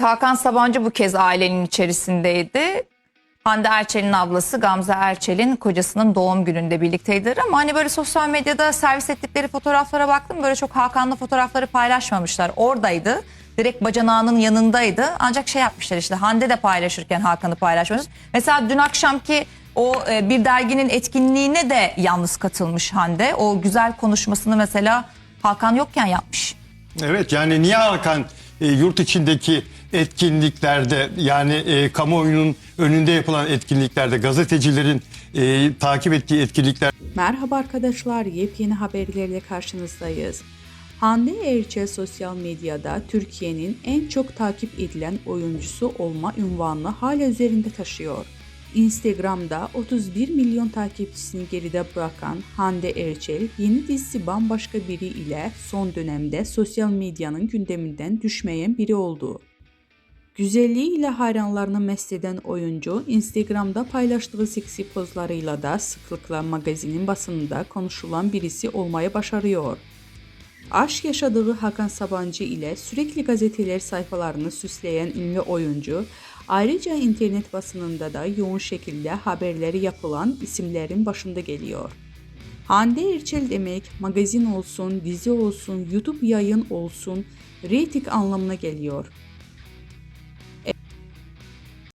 Hakan Sabancı bu kez ailenin içerisindeydi. Hande Erçel'in ablası Gamze Erçel'in kocasının doğum gününde birlikteydiler ama hani böyle sosyal medyada servis ettikleri fotoğraflara baktım böyle çok Hakan'la fotoğrafları paylaşmamışlar. Oradaydı. Direkt bacanağının yanındaydı. Ancak şey yapmışlar işte Hande de paylaşırken Hakan'ı paylaşmış. Mesela dün akşamki o e, bir derginin etkinliğine de yalnız katılmış Hande. O güzel konuşmasını mesela Hakan yokken yapmış. Evet yani niye Hakan e, yurt içindeki etkinliklerde yani e, kamuoyunun önünde yapılan etkinliklerde gazetecilerin e, takip ettiği etkinlikler Merhaba arkadaşlar, yepyeni haberlerle karşınızdayız. Hande Erçel sosyal medyada Türkiye'nin en çok takip edilen oyuncusu olma ünvanını hala üzerinde taşıyor. Instagram'da 31 milyon takipçisini geride bırakan Hande Erçel yeni dizisi bambaşka biri ile son dönemde sosyal medyanın gündeminden düşmeyen biri oldu. Güzelliğiyle hayranlarını mest eden oyuncu, Instagram'da paylaştığı seksi pozlarıyla da sıklıkla magazinin basınında konuşulan birisi olmaya başarıyor. Aşk yaşadığı Hakan Sabancı ile sürekli gazeteler sayfalarını süsleyen ünlü oyuncu, ayrıca internet basınında da yoğun şekilde haberleri yapılan isimlerin başında geliyor. Hande Erçel demek magazin olsun, dizi olsun, YouTube yayın olsun, reyting anlamına geliyor.